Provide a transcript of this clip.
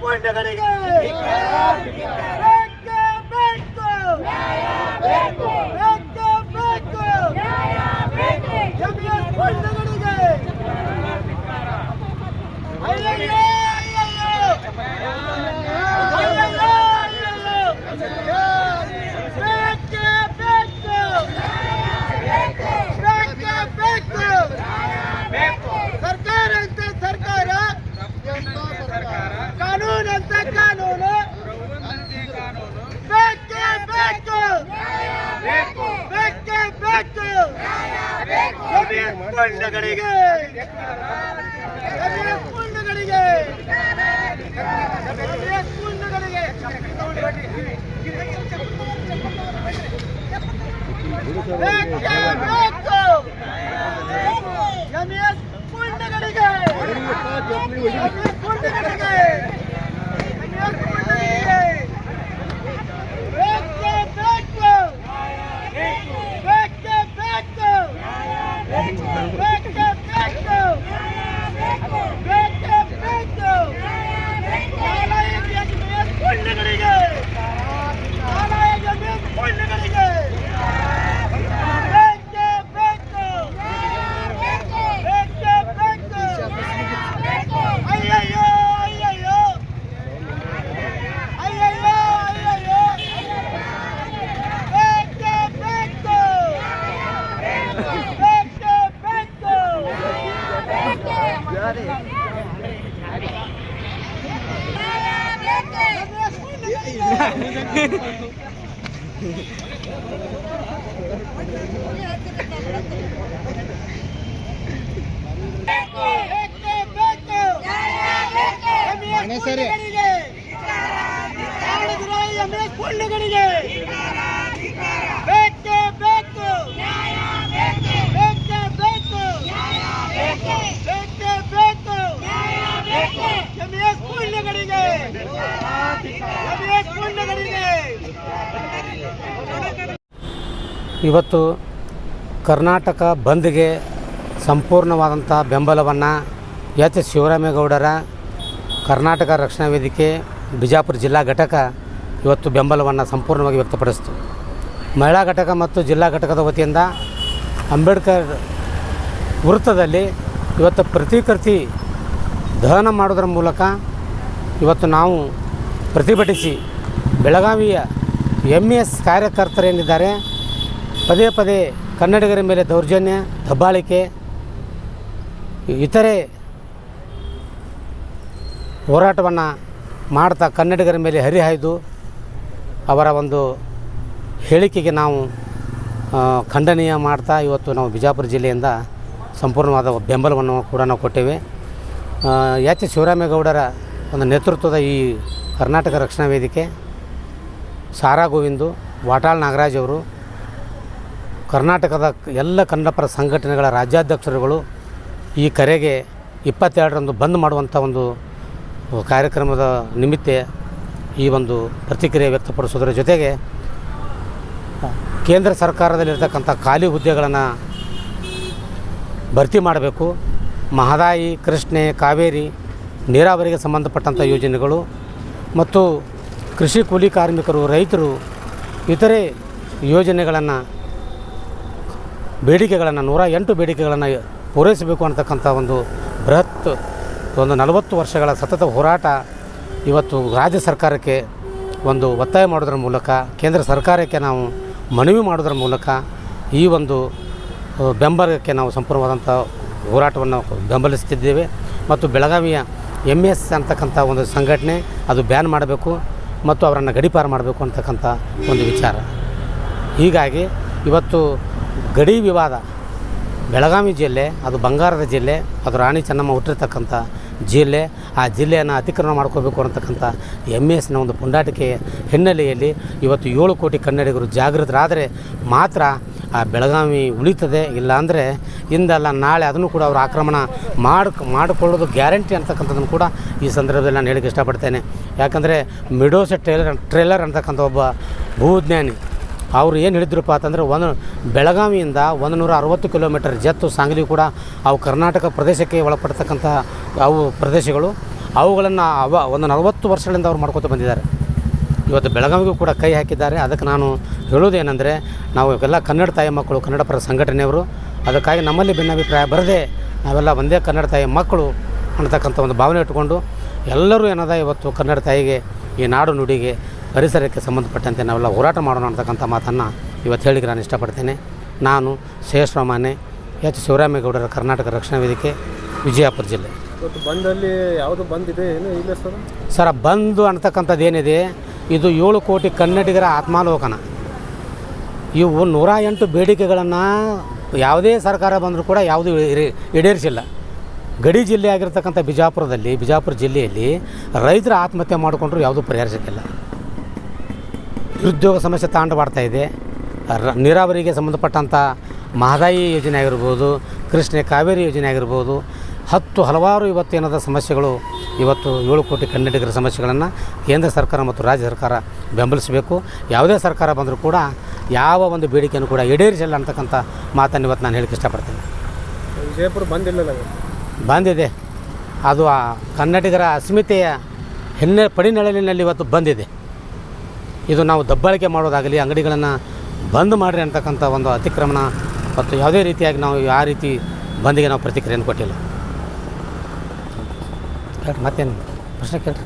ಪುಂಡಗಳಿಗೆ ಬೇಕೇ. ಬೇಕು ಬೇಕೇ ಬೇಕು ಎಂಎಸ್ ಪುಂಡಗಳಿಗೆ ಅಯ್ಯಯ್ಯೋ ಅಯ್ಯಯ್ಯೋ ಅಯ್ಯಯ್ಯೋ ಬೇಕೇ ಬೇಕು ಬೇಕೇ ಬೇಕು ಸರ್ಕಾರ ಅಂತ ಸರ್ಕಾರ ಕಾನೂನು ಅಂತ ಕಾನೂನು ಬೇಕೇ ಬೇಕು ಬೇಕೇ ಬೇಕು ಜಮೀನ್ ಪುಂಡಗಳಿಗೆ ಜಮೀನ್ ಪುಂಡಗಳಿಗೆ ಜಮೀನ್ ಪುಂಡಗಳಿಗೆ ಬೇಕೇ ಬೇಕು ಜಮೀನ್ ಪುಂಡಗಳಿಗೆ ಜಮೀನ್ ಪುಂಡಗಳಿಗೆ ಜಮೀನ್ ಪುಂಡಗಳಿಗೆ ಬೇಕೇ ಬೇಕು ಬೇಕೇ ಬೇಕು ಬೇಕೇ ಬೇಕು ಬೇಕೇ ಬೇಕು ನಾಲಾಯ ಜಮೀನ್ ಪುಂಡಗಳಿಗೆ ನಾಲಾಯ ಜಮೀನ್ ಪುಂಡಗಳಿಗೆ ಬೇಕೇ ಬೇಕು ಬೇಕೇ ಬೇಕು ಅಯ್ಯಯ್ಯೋ ಅಯ್ಯಯ್ಯೋ ಅಯ್ಯಯ್ಯೋ ಅಯ್ಯಯ್ಯೋ ಬೇಕೇ ಬೇಕು ಬೇಕೇ ಬೇಕು ಬೇಕೇ ಬೇಕು ಗಣೇಶರೇ. ಎಂಎಸ್ ಪುಂಡಗಳಿಗೆ ಬೇಕೇ ಬೇಕು ಬೇಕೇ ಬೇಕು ಬೇಕೇ ಬೇಕು ಪುಂಡಗಳಿಗೆ ಇವತ್ತು ಕರ್ನಾಟಕ ಬಂದ್ಗೆ ಸಂಪೂರ್ಣವಾದಂಥ ಬೆಂಬಲವನ್ನು ಎಚ್ ಶಿವರಾಮೇಗೌಡರ ಕರ್ನಾಟಕ ರಕ್ಷಣಾ ವೇದಿಕೆ, ಬಿಜಾಪುರ ಜಿಲ್ಲಾ ಘಟಕ ಇವತ್ತು ಬೆಂಬಲವನ್ನು ಸಂಪೂರ್ಣವಾಗಿ ವ್ಯಕ್ತಪಡಿಸಿತು. ಮಹಿಳಾ ಘಟಕ ಮತ್ತು ಜಿಲ್ಲಾ ಘಟಕದ ವತಿಯಿಂದ ಅಂಬೇಡ್ಕರ್ ವೃತ್ತದಲ್ಲಿ ಇವತ್ತು ಪ್ರತಿಕೃತಿ ದಹನ ಮಾಡೋದ್ರ ಮೂಲಕ ಇವತ್ತು ನಾವು ಪ್ರತಿಭಟಿಸಿ ಬೆಳಗಾವಿಯ ಎಂ ಎಸ್ ಕಾರ್ಯಕರ್ತರೇನಿದ್ದಾರೆ ಪದೇ ಪದೇ ಕನ್ನಡಿಗರ ಮೇಲೆ ದೌರ್ಜನ್ಯ, ದಬ್ಬಾಳಿಕೆ, ಇತರೆ ಹೋರಾಟವನ್ನು ಮಾಡ್ತಾ ಕನ್ನಡಿಗರ ಮೇಲೆ ಹರಿಹಾಯ್ದು ಅವರ ಒಂದು ಹೇಳಿಕೆಗೆ ನಾವು ಖಂಡನೀಯ ಮಾಡ್ತಾ ಇವತ್ತು ನಾವು ಬಿಜಾಪುರ ಜಿಲ್ಲೆಯಿಂದ ಸಂಪೂರ್ಣವಾದ ಬೆಂಬಲವನ್ನು ಕೂಡ ನಾವು ಕೊಟ್ಟೇವೆ. ಎಚ್ ಶಿವರಾಮೇಗೌಡರ ಒಂದು ನೇತೃತ್ವದ ಈ ಕರ್ನಾಟಕ ರಕ್ಷಣಾ ವೇದಿಕೆ, ಸಾರಾ ಗೋವಿಂದು, ವಾಟಾಳ್ ನಾಗರಾಜ್ ಅವರು, ಕರ್ನಾಟಕದ ಎಲ್ಲ ಕನ್ನಡಪರ ಸಂಘಟನೆಗಳ ರಾಜ್ಯಾಧ್ಯಕ್ಷರುಗಳು ಈ ಕರೆಗೆ ಇಪ್ಪತ್ತೆರಡರಂದು ಬಂದ್ ಮಾಡುವಂಥ ಒಂದು ಕಾರ್ಯಕ್ರಮದ ನಿಮಿತ್ತ ಈ ಒಂದು ಪ್ರತಿಕ್ರಿಯೆ ವ್ಯಕ್ತಪಡಿಸೋದ್ರ ಜೊತೆಗೆ ಕೇಂದ್ರ ಸರ್ಕಾರದಲ್ಲಿರ್ತಕ್ಕಂಥ ಖಾಲಿ ಹುದ್ದೆಗಳನ್ನು ಭರ್ತಿ ಮಾಡಬೇಕು. ಮಹದಾಯಿ, ಕೃಷ್ಣೆ, ಕಾವೇರಿ ನೀರಾವರಿಗೆ ಸಂಬಂಧಪಟ್ಟಂಥ ಯೋಜನೆಗಳು ಮತ್ತು ಕೃಷಿ ಕೂಲಿ ಕಾರ್ಮಿಕರು, ರೈತರು, ಇತರೆ ಯೋಜನೆಗಳನ್ನು, ಬೇಡಿಕೆಗಳನ್ನು, ನೂರ ಎಂಟು ಬೇಡಿಕೆಗಳನ್ನು ಪೂರೈಸಬೇಕು ಅಂತಕ್ಕಂಥ ಒಂದು ಬೃಹತ್ ಒಂದು ನಲವತ್ತು ವರ್ಷಗಳ ಸತತ ಹೋರಾಟ ಇವತ್ತು ರಾಜ್ಯ ಸರ್ಕಾರಕ್ಕೆ ಒಂದು ಒತ್ತಾಯ ಮಾಡೋದ್ರ ಮೂಲಕ, ಕೇಂದ್ರ ಸರ್ಕಾರಕ್ಕೆ ನಾವು ಮನವಿ ಮಾಡೋದ್ರ ಮೂಲಕ ಈ ಒಂದು ಬೆಂಬಲಕ್ಕೆ ನಾವು ಸಂಪೂರ್ಣವಾದಂಥ ಹೋರಾಟವನ್ನು ಬೆಂಬಲಿಸ್ತಿದ್ದೇವೆ ಮತ್ತು ಬೆಳಗಾವಿಯ ಎಂ ಎಸ್ ಅಂತಕ್ಕಂಥ ಒಂದು ಸಂಘಟನೆ, ಅದು ಬ್ಯಾನ್ ಮಾಡಬೇಕು ಮತ್ತು ಅವರನ್ನು ಗಡಿಪಾರು ಮಾಡಬೇಕು ಅಂತಕ್ಕಂಥ ಒಂದು ವಿಚಾರ. ಹೀಗಾಗಿ ಇವತ್ತು ಗಡಿ ವಿವಾದ, ಬೆಳಗಾವಿ ಜಿಲ್ಲೆ, ಅದು ಬಂಗಾರದ ಜಿಲ್ಲೆ, ಅದು ರಾಣಿ ಚೆನ್ನಮ್ಮ ಹುಟ್ಟಿರ್ತಕ್ಕಂಥ ಜಿಲ್ಲೆ, ಆ ಜಿಲ್ಲೆಯನ್ನು ಅತಿಕ್ರಮಣ ಮಾಡ್ಕೋಬೇಕು ಅಂತಕ್ಕಂಥ ಎಂ ಎಸ್ನ ಒಂದು ಪುಂಡಾಟಿಕೆಯ ಹಿನ್ನೆಲೆಯಲ್ಲಿ ಇವತ್ತು ಏಳು ಕೋಟಿ ಕನ್ನಡಿಗರು ಜಾಗೃತರಾದರೆ ಮಾತ್ರ ಆ ಬೆಳಗಾವಿ ಉಳಿತದೆ, ಇಲ್ಲಾಂದರೆ ಇಂದಲ್ಲ ನಾಳೆ ಅದನ್ನು ಕೂಡ ಅವರು ಆಕ್ರಮಣ ಮಾಡಿ ಮಾಡಿಕೊಳ್ಳೋದು ಗ್ಯಾರಂಟಿ ಅಂತಕ್ಕಂಥದ್ದನ್ನು ಕೂಡ ಈ ಸಂದರ್ಭದಲ್ಲಿ ನಾನು ಹೇಳಿಕ್ಕೆ ಇಷ್ಟಪಡ್ತೇನೆ. ಯಾಕಂದರೆ ಮಿಡೋಸ ಟ್ರೇಲರ್ ಟ್ರೇಲರ್ ಅಂತಕ್ಕಂಥ ಒಬ್ಬ ಭೂಜ್ಞಾನಿ, ಅವರು ಏನು ಹೇಳಿದ್ರಪ್ಪ ಅಂತಂದರೆ ಒಂದು ಬೆಳಗಾವಿಯಿಂದ ಒಂದು ನೂರ ಅರವತ್ತು ಕಿಲೋಮೀಟರ್ ಜತ್ತು ಸಾಂಗ್ಲಿ ಕೂಡ ಅವು ಕರ್ನಾಟಕ ಪ್ರದೇಶಕ್ಕೆ ಒಳಪಡ್ತಕ್ಕಂಥ ಅವು ಪ್ರದೇಶಗಳು. ಅವುಗಳನ್ನು ಅವ ಒಂದು ನಲವತ್ತು ವರ್ಷಗಳಿಂದ ಅವ್ರು ಮಾಡ್ಕೋತ ಬಂದಿದ್ದಾರೆ. ಇವತ್ತು ಬೆಳಗಾವಿಗೂ ಕೂಡ ಕೈ ಹಾಕಿದ್ದಾರೆ. ಅದಕ್ಕೆ ನಾನು ಹೇಳೋದೇನೆಂದರೆ ನಾವು ಇವೆಲ್ಲ ಕನ್ನಡ ತಾಯಿ ಮಕ್ಕಳು ಕನ್ನಡ ಪರ ಸಂಘಟನೆಯವರು ಅದಕ್ಕಾಗಿ ನಮ್ಮಲ್ಲಿ ಭಿನ್ನಾಭಿಪ್ರಾಯ ಬರದೆ ನಾವೆಲ್ಲ ಒಂದೇ ಕನ್ನಡ ತಾಯಿ ಮಕ್ಕಳು ಅನ್ನತಕ್ಕಂಥ ಒಂದು ಭಾವನೆ ಇಟ್ಕೊಂಡು ಎಲ್ಲರೂ ಏನದ ಇವತ್ತು ಕನ್ನಡ ತಾಯಿಗೆ ಈ ನಾಡು ನುಡಿಗೆ ಪರಿಸರಕ್ಕೆ ಸಂಬಂಧಪಟ್ಟಂತೆ ನಾವೆಲ್ಲ ಹೋರಾಟ ಮಾಡೋಣ ಅಂತಕ್ಕಂಥ ಮಾತನ್ನು ಇವತ್ತು ಹೇಳಿಕ್ಕೆ ನಾನು ಇಷ್ಟಪಡ್ತೇನೆ. ನಾನು ಶ್ರೇಷ್ಠಮಾನ್ಯ ಎಚ್. ಶಿವರಾಮೇಗೌಡರ ಕರ್ನಾಟಕ ರಕ್ಷಣಾ ವೇದಿಕೆ ವಿಜಯಪುರ ಜಿಲ್ಲೆ. ಇವತ್ತು ಬಂದಲ್ಲಿ ಯಾವುದು ಬಂದಿದೆ ಏನು? ಇಲ್ಲ ಸರ್. ಸರ ಬಂದು ಅನ್ನತಕ್ಕಂಥದ್ದು ಏನಿದೆ? ಇದು ಏಳು ಕೋಟಿ ಕನ್ನಡಿಗರ ಆತ್ಮಾಲೋಕನ ಇವು ನೂರ ಎಂಟು ಬೇಡಿಕೆಗಳನ್ನು ಯಾವುದೇ ಸರ್ಕಾರ ಬಂದರೂ ಕೂಡ ಯಾವುದೂ ಈಡೇ- ಈಡೇರಿಸಿಲ್ಲ. ಗಡಿ ಜಿಲ್ಲೆ ಆಗಿರ್ತಕ್ಕಂಥ ಬಿಜಾಪುರದಲ್ಲಿ, ಬಿಜಾಪುರ ಜಿಲ್ಲೆಯಲ್ಲಿ ರೈತರ ಆತ್ಮಹತ್ಯೆ ಮಾಡಿಕೊಂಡ್ರು ಯಾವುದೂ ಪರಿಹಾರ ಸಿಕ್ಕಿಲ್ಲ. ನಿರುದ್ಯೋಗ ಸಮಸ್ಯೆ ತಾಂಡವಾಡ್ತಾ ಇದೆ. ರ, ನೀರಾವರಿಗೆ ಸಂಬಂಧಪಟ್ಟಂಥ ಮಹದಾಯಿ ಯೋಜನೆ ಆಗಿರ್ಬೋದು, ಕೃಷ್ಣ ಕಾವೇರಿ ಯೋಜನೆ ಆಗಿರ್ಬೋದು ಹತ್ತು ಹಲವಾರು ಇವತ್ತೇನಾದ ಸಮಸ್ಯೆಗಳು ಇವತ್ತು ಏಳು ಕೋಟಿ ಕನ್ನಡಿಗರ ಸಮಸ್ಯೆಗಳನ್ನು ಕೇಂದ್ರ ಸರ್ಕಾರ ಮತ್ತು ರಾಜ್ಯ ಸರ್ಕಾರ ಬೆಂಬಲಿಸಬೇಕು. ಯಾವುದೇ ಸರ್ಕಾರ ಬಂದರೂ ಕೂಡ ಯಾವ ಒಂದು ಬೇಡಿಕೆಯನ್ನು ಕೂಡ ಈಡೇರಿಸಿಲ್ಲ ಅಂತಕ್ಕಂಥ ಮಾತನ್ನು ಇವತ್ತು ನಾನು ಹೇಳಕ್ಕೆ ಇಷ್ಟಪಡ್ತೇನೆ. ವಿಜಯಪುರ ಬಂದಿಲ್ಲ ಬಂದಿದೆ. ಅದು ಆ ಕನ್ನಡಿಗರ ಅಸ್ಮಿತೆಯ ಹೆನ್ನೆ ಪಡಿನಳಲಿನಲ್ಲಿ ಇವತ್ತು ಬಂದಿದೆ. ಇದು ನಾವು ದಬ್ಬಾಳಿಕೆ ಮಾಡೋದಾಗಲಿ ಅಂಗಡಿಗಳನ್ನು ಬಂದ್ ಮಾಡಿರಿ ಅಂತಕ್ಕಂಥ ಒಂದು ಅತಿಕ್ರಮಣ ಮತ್ತು ಯಾವುದೇ ರೀತಿಯಾಗಿ ನಾವು ಆ ರೀತಿ ಬಂದಿಗೆ ನಾವು ಪ್ರತಿಕ್ರಿಯೆಯನ್ನು ಕೊಟ್ಟಿಲ್ಲ. பேர் மாத்தியன் கிருஷ்ணகிரி